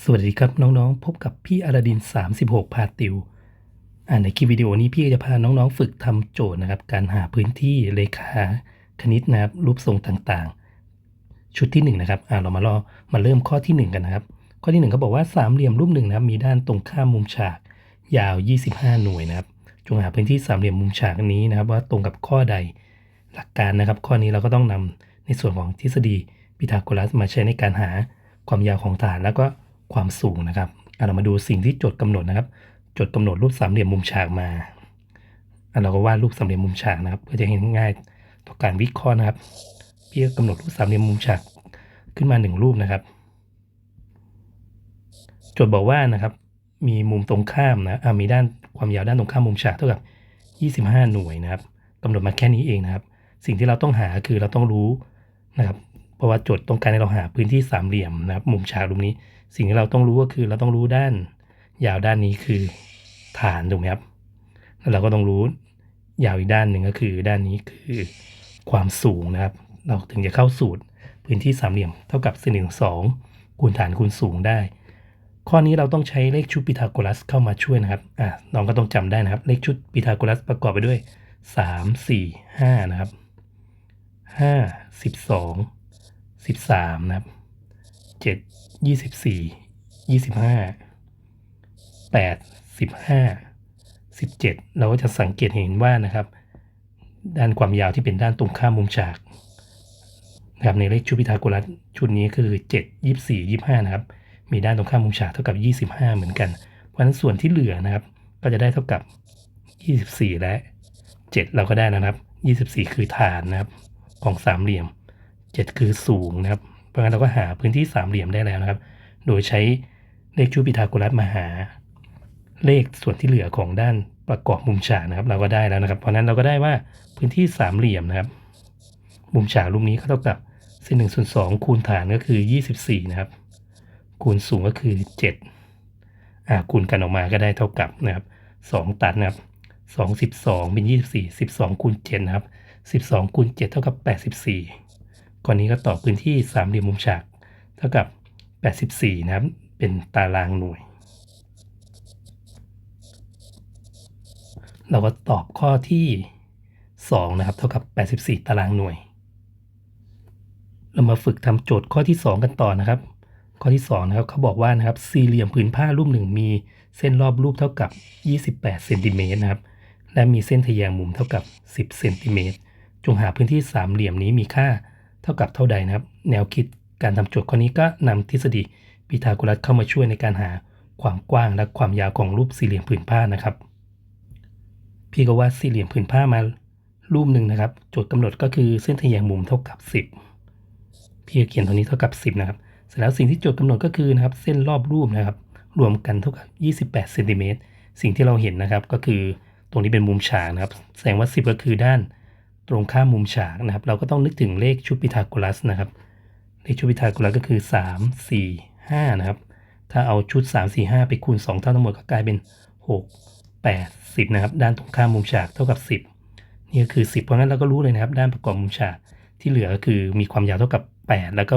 สวัสดีครับน้องๆ พบกับพี่อาราดิน 36 พาติวอ่าในคลิปวิดีโอนี้พี่จะพาน้องๆ ฝึกทำโจทย์นะครับ การหาพื้นที่เลขาคณิตนะครับ รูปทรงต่างๆ ชุดที่1นะครับอ่าเรามารอมาเริ่มข้อที่ 1 กันนะครับ ข้อที่1เขาบอกว่าสามเหลี่ยมรูปหนึ่งนะครับ มีด้านตรงข้ามมุมฉาก ยาว 25 หน่วยนะครับ จงหาพื้นที่สามเหลี่ยมมุมฉากนี้นะครับ ว่าตรงกับข้อใดหลักการนะครับ ข้อนี้เราก็ต้องนำในส่วนของทฤษฎีพีทาโกรัสมาใช้ในการหาความยาวของฐานแล้วก็ ความสูงนะครับอะเรามาดูสิ่งที่โจทย์กำหนดนะครับ โจทย์กำหนดรูปสามเหลี่ยมมุมฉากมาอะเราก็วาดรูปสามเหลี่ยมมุมฉากนะครับ เพื่อจะเห็นง่ายต่อการวิเคราะห์นะครับ พี่ก็กำหนดรูปสามเหลี่ยมมุมฉากขึ้นมาหนึ่งรูปนะครับ โจทย์บอกว่านะครับ มีมุมตรงข้ามนะอะมีด้านความยาวด้านตรงข้ามมุมฉากเท่ากับ 25 หน่วยนะครับกำหนดมาแค่นี้เองนะครับ สิ่งที่เราต้องหาคือเราต้องรู้นะครับ เพราะว่าโจทย์ต้องการให้เราหาพื้นที่สามเหลี่ยมนะครับ มุมฉากรูปนี้ สิ่งที่เราต้องรู้ก็คือเราต้องรู้ด้าน ยาวด้านนี้คือฐานถูกไหมครับแล้วเราก็ต้องรู้ยาวอีกด้านหนึ่งก็คือด้านนี้คือความสูงนะครับ เราถึงจะเข้าสูตรพื้นที่สามเหลี่ยมเท่ากับ4 1 2คูณฐานคูณสูงได้ ข้อนี้เราต้องใช้เลขชุดพีทาโกรัสเข้ามาช่วยนะครับอะน้องก็ต้องจำได้นะครับ เลขชุดพีทาโกรัสประกอบไปด้วย3 4 5นะครับ5 12 13นะครับ 7 24 25 8 15 17เราก็จะสังเกตเห็นว่านะครับ ด้านความยาวที่เป็นด้านตรงข้ามมุมฉากนะครับในเลขชุดพิทาโกรัสชุดนี้คือ7 24 25นะครับ มีด้านตรงข้ามมุมฉากเท่ากับ25เหมือนกัน เพราะฉะนั้นส่วนที่เหลือนะครับ ก็จะได้เท่ากับ24และ7เราก็ได้นะครับ24คือฐานนะครับของสามเหลี่ยม7คือสูงนะครับ เพราะฉะนั้นเราก็หาพื้นที่สามเหลี่ยมได้แล้วนะครับ โดยใช้เลขชุดพีทาโกรัสมาหา เลขส่วนที่เหลือของด้านประกอบมุมฉากนะครับ เราก็ได้แล้วนะครับ เพราะฉะนั้นเราก็ได้ว่าพื้นที่สามเหลี่ยมนะครับ มุมฉากรูปนี้ก็เท่ากับเส้นหนึ่งส่วนสองคูณฐานก็คือ 24 นะครับ คูณสูงก็คือ 7 อ่าคูณกันออกมาก็ได้เท่ากับนะครับ 2 ตัดนะครับ2 12 เป็น 24 12คูณ7นะครับ 12คูณ7เท่ากับ 84 ข้อนนี้ก็ตอบพื้นที่สามเหลี่ยมมุมฉาก เท่ากับ 84 นะครับ เป็นตารางหน่วย เราก็ตอบข้อที่ 2 นะครับ เท่ากับ 84 ตารางหน่วย เรามาฝึกทำโจทย์ข้อที่ 2 กันต่อนะครับ ข้อที่ 2 นะครับเขาบอกว่านะครับสี่เหลี่ยมผืนผ้ารูปหนึ่งมีเส้นรอบรูปเท่ากับ 28เซนติเมตรนะครับ และมีเส้นทะแยงมุมเท่ากับ 10เซนติเมตรจงหาพื้นที่สามเหลี่ยมนี้มีค่า เท่ากับเท่าใดนะครับ แนวคิดการทำโจทย์ข้อนี้ก็นำทฤษฎีพีทาโกรัสเข้ามาช่วยในการหาความกว้างและความยาวของรูปสี่เหลี่ยมผืนผ้านะครับ พี่ก็วาดสี่เหลี่ยมผืนผ้ามารูปหนึ่งนะครับ โจทย์กำหนดก็คือเส้นทะแยงมุมเท่ากับ 10 พี่เขียนตรงนี้เท่ากับ 10 นะครับ เสร็จแล้วสิ่งที่โจทย์กำหนดก็คือนะครับเส้นรอบรูปนะครับ รวมกันเท่ากับ 28เซนติเมตรสิ่งที่เราเห็นนะครับก็คือตรงนี้เป็นมุมฉากนะครับ แสดงว่า 10 ก็คือด้าน ตรงข้ามมุมฉากนะครับ เราก็ต้องนึกถึงเลขชุดพีทาโกรัสนะครับ เลขชุดพีทาโกรัสก็คือ 3 4 5 นะครับ ถ้าเอาชุด 3 4 5 ไปคูณ 2 เท่าทั้งหมดก็กลายเป็น 6 8 10 นะครับ ด้านตรงข้ามมุมฉากเท่ากับ 10 นี่ก็คือ 10 เพราะงั้นเราก็รู้เลยนะครับ ด้านประกอบมุมฉากที่เหลือก็คือมีความยาวเท่ากับ 8 แล้วก็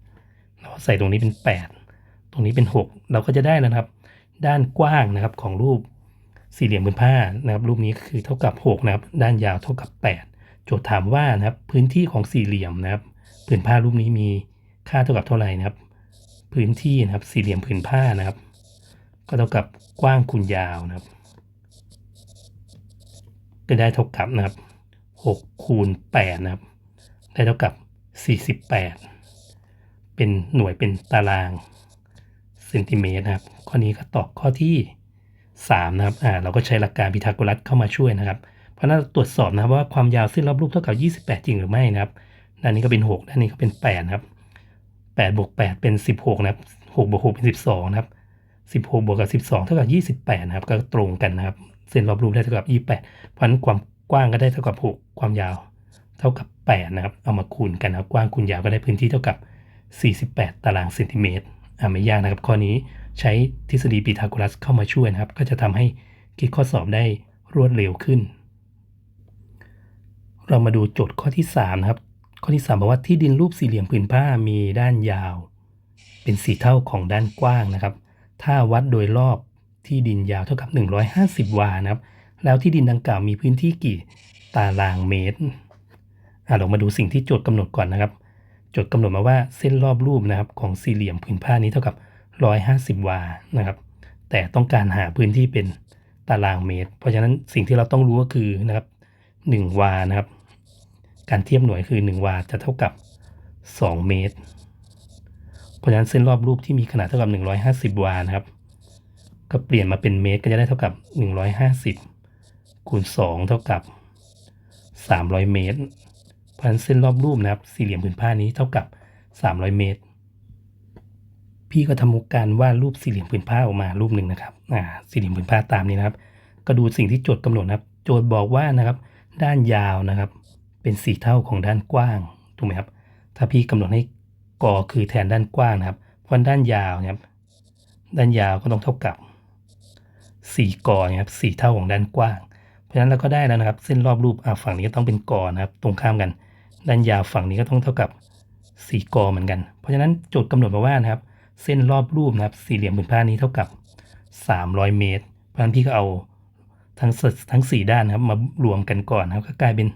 6 เราใส่ตรงนี้เป็น 8 ตรงนี้เป็น 6 เราก็จะได้แล้วนะครับ ด้านกว้างนะครับของรูปสี่เหลี่ยมผืนผ้านะครับ รูปนี้ก็คือเท่ากับ 6 นะครับ ด้านยาวเท่ากับ 8 โจทย์ถามว่านะครับพื้นที่ของสี่เหลี่ยมนะครับผืนผ้ารูปนี้มีค่าเท่ากับเท่าไหร่นะครับ พื้นที่นะครับสี่เหลี่ยมผืนผ้านะครับ ก็เท่ากับกว้างคูณยาวนะครับ ก็ได้เท่ากับนะครับ6คูณ8นะครับ ได้เท่ากับ48เป็นหน่วยเป็นตารางเซนติเมตรนะครับ ข้อนี้ก็ตอบข้อที่3นะครับอ่าเราก็ใช้หลักการพีทาโกรัสเข้ามาช่วยนะครับ ราะนั้นตรวจสอบนะครับว่าความยาวเส้นรอบรูปเท่ากับ 28 จริงหรือไม่นะครับด้านนี้ก็เป็น 6 ด้านนี้ก็เป็น8นะครับ8บวก8เป็น 16 นะครับ6บวก6เป็น 12 นะครับ 16บวกกับ 12 เท่ากับ 28 นะครับ ก็ตรงกันนะครับ เส้นรอบรูปได้เท่ากับ 28 เพราะนั้นความกว้างก็ได้เท่ากับ 6 ความยาวเท่ากับ 8 นะครับ เอามาคูณกันนะครับกว้างคูณยาวก็ได้พื้นที่เท่ากับ 48 ตารางเซนติเมตรอ่าไม่ยากนะครับ ข้อนี้ใช้ทฤษฎีพีทาโกรัสเข้ามาช่วยนะครับ ก็จะทำให้คิดข้อสอบได้รวดเร็วขึ้น เรามาดูโจทย์ข้อที่3นะครับ ข้อที่3บอกว่าที่ดินรูปสี่เหลี่ยมผืนผ้ามีด้านยาว เป็นสี่เท่าของด้านกว้างนะครับ ถ้าวัดโดยรอบที่ดินยาวเท่ากับ 150 วานะครับ แล้วที่ดินดังกล่าวมีพื้นที่กี่ตารางเมตรอะเรามาดูสิ่งที่โจทย์กำหนดก่อนนะครับ โจทย์กำหนดมาว่าเส้นรอบรูปนะครับ ของสี่เหลี่ยมผืนผ้านี้เท่ากับ 150 วานะครับ แต่ต้องการหาพื้นที่เป็นตารางเมตร เพราะฉะนั้นสิ่งที่เราต้องรู้ก็คือนะครับ1วานะครับ การเทียบหน่วยคือ 1 วาจะเท่ากับ 2 เมตร เพราะฉะนั้นเส้นรอบรูปที่มีขนาดเท่ากับ 150 วานะครับ ก็เปลี่ยนมาเป็นเมตรก็จะได้เท่ากับ 150คูณ2เท่ากับ 300 เมตร เพราะฉะนั้นเส้นรอบรูปนะครับ สี่เหลี่ยมผืนผ้านี้เท่ากับ 300 เมตร พี่ก็ทำการวาดรูปสี่เหลี่ยมผืนผ้าออกมารูปหนึ่งนะครับ อ่า สี่เหลี่ยมผืนผ้าตามนี้นะครับ ก็ดูสิ่งที่โจทย์กำหนดนะครับ โจทย์บอกว่านะครับ ด้านยาวนะครับ เป็นสี่เท่าของด้านกว้างถูกไหมครับ ถ้าพี่กำหนดให้กอคือแทนด้านกว้างนะครับ เพราะด้านยาวนะครับ ด้านยาวก็ต้องเท่ากับสี่กอนะครับสี่เท่าของด้านกว้าง เพราะฉะนั้นเราก็ได้แล้วนะครับ เส้นรอบรูปอ่าฝั่งนี้ก็ต้องเป็นกอนะครับ ตรงข้ามกัน ด้านยาวฝั่งนี้ก็ต้องเท่ากับสี่กอเหมือนกัน เพราะฉะนั้นโจทย์กำหนดมาว่านะครับ เส้นรอบรูปนะครับ สี่เหลี่ยมผืนผ้านี้เท่ากับ 300 เมตร เพราะฉะนั้นพี่ก็เอาทั้งสทั้งสี่ด้านนะครับมารวมกันก่อนนะครับก็กลายเป็น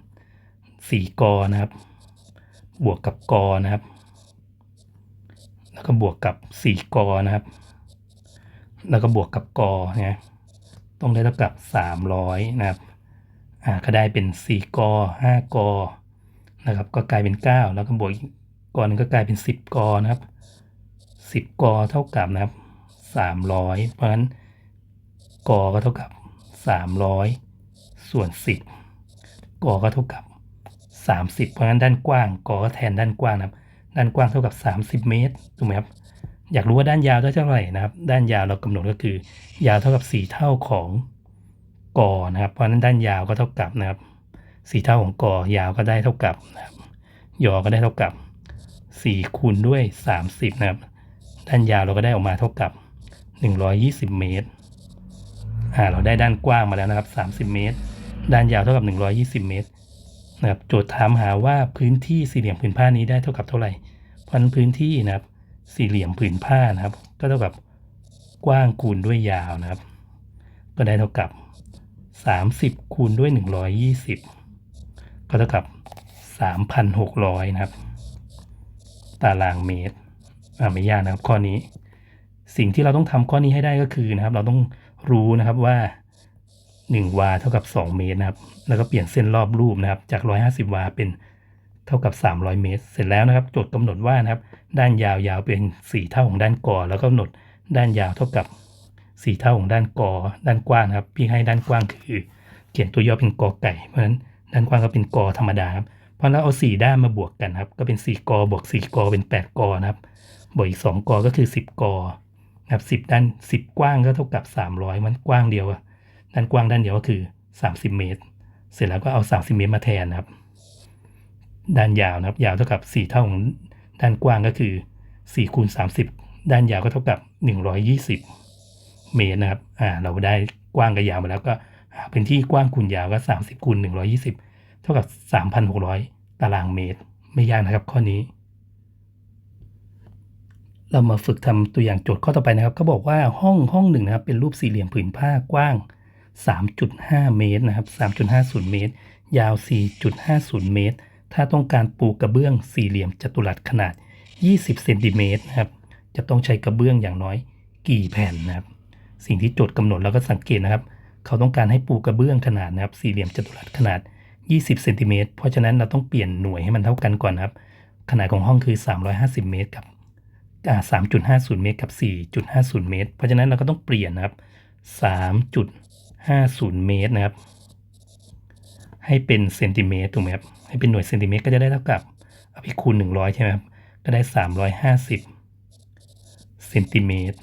สี่กอนะครับ บวกกับกอนะครับ แล้วก็บวกกับสี่กอนะครับ แล้วก็บวกกับกอนะต้องได้เท่ากับ300นะครับอ่าก็ได้เป็น4กอ5กอนะครับ ก็กลายเป็น9แล้วก็บวกอีกกอหนึงก็กลายเป็น10กอนะครับ10กอเท่ากับนะครับ300เพราะฉะนั้นกอก็เท่ากับ300ส่วน10กอก็เท่ากับ 30 เพราะฉะนั้นด้านกว้างกอก็แทนด้านกว้างนะครับ ด้านกว้างเท่ากับ 30 เมตรถูกไหมครับอยากรู้ว่าด้านยาวเท่าไหร่นะครับ ด้านยาวเรากำหนดก็คือ ยาวเท่ากับ 4 เท่าของกอนะครับ เพราะฉะนั้นด้านยาวก็เท่ากับนะครับ 4 เท่าของกอยาวก็ได้เท่ากับนะครับยอก็ได้เท่ากับ 4 คูณด้วย 30 นะครับ ด้านยาวเราก็ได้ออกมาเท่ากับ 120 เมตรอ่าเราได้ด้านกว้างมาแล้วนะครับ 30 เมตร ด้านยาวเท่ากับ 120 เมตร นะครับโจทย์ถามหาว่าพื้นที่สี่เหลี่ยมผืนผ้านี้ได้เท่ากับเท่าไหร่พันพื้นที่นะครับสี่เหลี่ยมผืนผ้านะครับ ก็เท่ากับกว้างคูณด้วยยาวนะครับ ก็ได้เท่ากับ 30 คูณด้วย 120 ก็เท่ากับ 3,600 นะครับ ตารางเมตรอ่าไม่ยากนะครับข้อนี้ สิ่งที่เราต้องทำข้อนี้ให้ได้ก็คือนะครับ เราต้องรู้นะครับว่า 1วาเท่ากับ 2 เมตรนะครับ แล้วก็เปลี่ยนเส้นรอบรูปนะครับ จาก 150 วาเป็นเท่ากับ 300 เมตร เสร็จแล้วนะครับโจทย์กำหนดว่านะครับ ด้านยาวยาวเป็น 4 เท่าของด้านกอแล้วก็กำหนดด้านยาวเท่ากับ 4 เท่าของด้านกอด้านกว้างนะครับ พี่ให้ด้านกว้างคือ เขียนตัวย่อเป็นกอไก่ เพราะฉะนั้นด้านกว้างก็เป็นกอธรรมดาครับเพราะฉะนั้นเอา 4 ด้านมาบวกกันครับ ก็เป็น 4 กอบวก 4 กอเป็น 8 กอนะครับ บวกอีก 2 กอก็คือ 10 กอนะครับ10 ด้าน 10 กว้างก็เท่ากับ 300 มันกว้างเดียวอะ ด้านกว้างด้านเดียวก็คือ 30 เมตร เสร็จแล้วก็เอา 30 เมตรมาแทนนะครับ ด้านยาวนะครับ ยาวเท่ากับ 4 เท่าของด้านกว้างก็คือ4คูณ30 ด้านยาวก็เท่ากับ 120 เมตรนะครับ อ่า เราได้กว้างกับยาวมาแล้วก็หาพื้นที่กว้างคูณยาวก็ 30คูณ120 เท่ากับ 3,600 ตารางเมตร ไม่ยากนะครับข้อนี้ เรามาฝึกทำตัวอย่างโจทย์ข้อต่อไปนะครับ ก็บอกว่าห้องห้องหนึ่งนะครับ เป็นรูปสี่เหลี่ยมผืนผ้ากว้าง 3.5 เมตรนะครับ 3.50 เมตร ยาว 4.50 เมตร ถ้าต้องการปูกระเบื้องสี่เหลี่ยมจัตุรัสขนาด 20 เซนติเมตรนะครับ จะต้องใช้กระเบื้องอย่างน้อยกี่แผ่นนะครับ สิ่งที่โจทย์กำหนดแล้วก็สังเกตนะครับ เขาต้องการให้ปูกระเบื้องขนาดนะครับ สี่เหลี่ยมจัตุรัสขนาด 20 เซนติเมตร เพราะฉะนั้นเราต้องเปลี่ยนหน่วยให้มันเท่ากันก่อนนะครับ ขนาดของห้องคือ 350 เมตรกับอ่า3.50 เมตรกับ 4.50 เมตร เพราะฉะนั้นเราก็ต้องเปลี่ยนนะครับ3.50 เมตรนะครับ ให้เป็นเซนติเมตรถูกไหมครับ ให้เป็นหน่วยเซนติเมตรก็จะได้เท่ากับเอาไปคูณ 100 ใช่ไหมครับ ก็ได้ 350 เซนติเมตร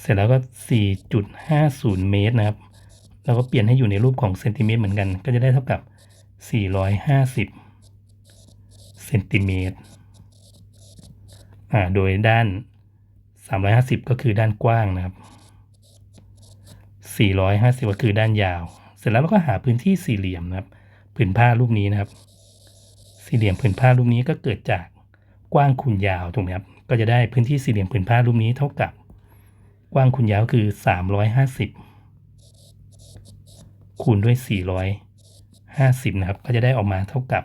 เสร็จแล้วก็ 4.50 เมตรนะครับ เราก็เปลี่ยนให้อยู่ในรูปของเซนติเมตรเหมือนกัน ก็จะได้เท่ากับ 450 เซนติเมตร อ่า โดยด้าน 350 ก็คือด้านกว้างนะครับ 450ก็คือด้านยาว เสร็จแล้วเราก็หาพื้นที่สี่เหลี่ยมนะครับผืนผ้ารูปนี้นะครับ สี่เหลี่ยมผืนผ้ารูปนี้ก็เกิดจากกว้างคูณยาวถูกไหมครับก็จะได้พื้นที่สี่เหลี่ยมผืนผ้ารูปนี้เท่ากับ กว้างคูณยาวคือ 350 คูณด้วย 450 นะครับ ก็จะได้ออกมาเท่ากับ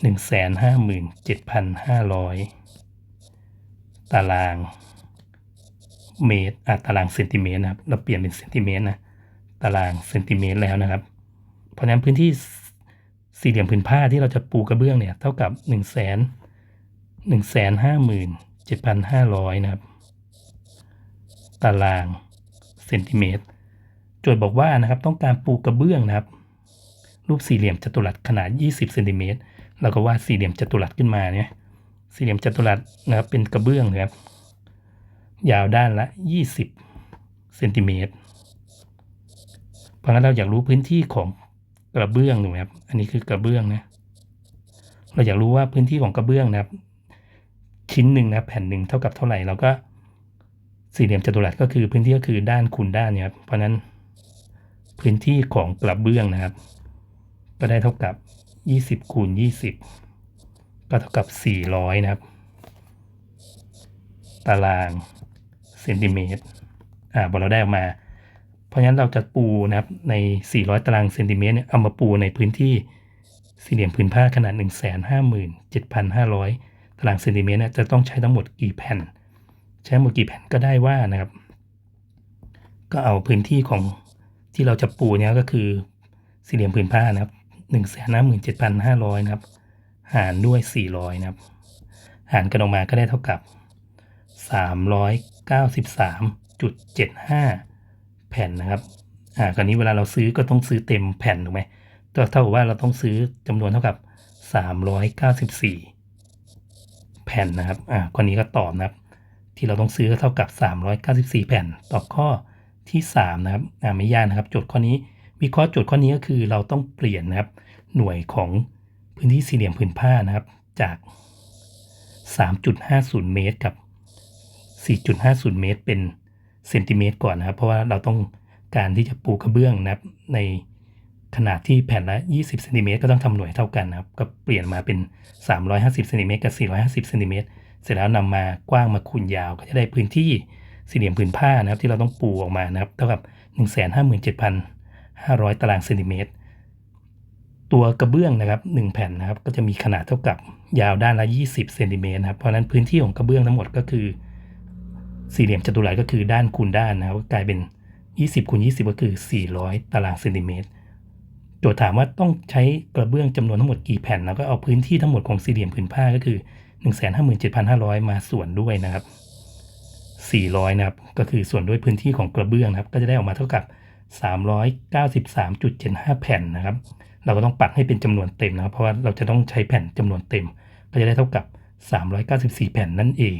157,500 ตาราง เมตรอะตารางเซนติเมตรนะครับ เราเปลี่ยนเป็นเซนติเมตรนะ ตารางเซนติเมตรแล้วนะครับ เพราะฉะนั้นพื้นที่สี่เหลี่ยมผืนผ้าที่เราจะปูกระเบื้องเนี่ย เท่ากับ1 1 5 7,500นะครับ ตารางเซนติเมตรโจทย์บอกว่านะครับ ต้องการปูกระเบื้องนะครับ รูปสี่เหลี่ยมจัตุรัสขนาด 20เซนติเมตรเราก็วาดสี่เหลี่ยมจัตุรัสขึ้นมาเนี่ยสี่เหลี่ยมจัตุรัสนะครับเป็นกระเบื้องนะครับ ยาวด้านละ 20เซนติเมตรเพราะงั้นเราอยากรู้พื้นที่ของกระเบื้องถูกไหมครับ อันนี้คือกระเบื้องนะ เราอยากรู้ว่าพื้นที่ของกระเบื้องนะครับ ชิ้นหนึ่งนะแผ่นหนึ่งเท่ากับเท่าไหร่เราก็สี่เหลี่ยมจัตุรัสก็คือพื้นที่ก็คือด้านคูณด้านเนี่ยครับ เพราะนั้นพื้นที่ของกระเบื้องนะครับ ก็ได้เท่ากับ 20คูณ20 ก็เท่ากับ 400 นะครับ ตาราง เซนติเมตรอ่าพอเราได้ออกมา เพราะฉะนั้นเราจะปูนะครับใน 400 ตารางเซนติเมตรเนี่ยเอามาปูในพื้นที่สี่เหลี่ยมผืนผ้าขนาด 157,500 ตารางเซนติเมตรเนี่ยจะต้องใช้ทั้งหมดกี่แผ่น ใช้หมดกี่แผ่นก็ได้ว่านะครับ ก็เอาพื้นที่ของที่เราจะปูเนี่ยก็คือสี่เหลี่ยมผืนผ้านะครับ157,500นะครับ หารด้วย 400 นะครับ หารกันออกมาก็ได้เท่ากับ 93.75 แผ่นนะครับอ่าคราวนี้เวลาเราซื้อก็ต้องซื้อเต็มแผ่นถูกไหมก็เท่ากับว่าเราต้องซื้อจำนวนเท่ากับ 394 แผ่นนะครับอ่าข้อนี้ก็ตอบนะครับ ที่เราต้องซื้อเท่ากับ 394 แผ่นตอบข้อที่3นะครับอ่าไม่ยากนะครับ โจทย์ข้อนี้วิเคราะห์โจทย์ข้อนี้ก็คือเราต้องเปลี่ยนนะครับ หน่วยของพื้นที่สี่เหลี่ยมผืนผ้านะครับจาก 3.50 เมตรกับ 4.50 เมตร เป็นเซนติเมตรก่อนนะครับ เพราะว่าเราต้องการที่จะปูกระเบื้องนะครับ ในขนาดที่แผ่นละ 20เซนติเมตรก็ต้องทำหน่วยเท่ากันนะครับ ก็เปลี่ยนมาเป็น 350เซนติเมตรกับ 450เซนติเมตรเสร็จแล้วนำมากว้างมาคูณยาวก็จะได้พื้นที่สี่เหลี่ยมผืนผ้านะครับ ที่เราต้องปูออกมานะครับ เท่ากับ 157,500 ตารางเซนติเมตร ตัวกระเบื้องนะครับ 1 แผ่นนะครับ ก็จะมีขนาดเท่ากับยาวด้านละ 20เซนติเมตรนะครับ เพราะฉะนั้นพื้นที่ของกระเบื้องทั้งหมดก็คือ สี่เหลี่ยมจัตุรัสก็คือด้านคูณด้านนะครับกลายเป็น 20คูณ20 ก็คือ 400 ตารางเซนติเมตรโจทย์ถามว่าต้องใช้กระเบื้องจำนวนทั้งหมดกี่แผ่น แล้วก็เอาพื้นที่ทั้งหมดของสี่เหลี่ยมผืนผ้าก็คือ 157,500 มาส่วนด้วยนะครับ 400 นะครับ ก็คือส่วนด้วยพื้นที่ของกระเบื้องนะครับ ก็จะได้ออกมาเท่ากับ 393.75 แผ่นนะครับ เราก็ต้องปักให้เป็นจำนวนเต็มนะครับ เพราะว่าเราจะต้องใช้แผ่นจำนวนเต็ม ก็จะได้เท่ากับ 394 แผ่นนั่นเอง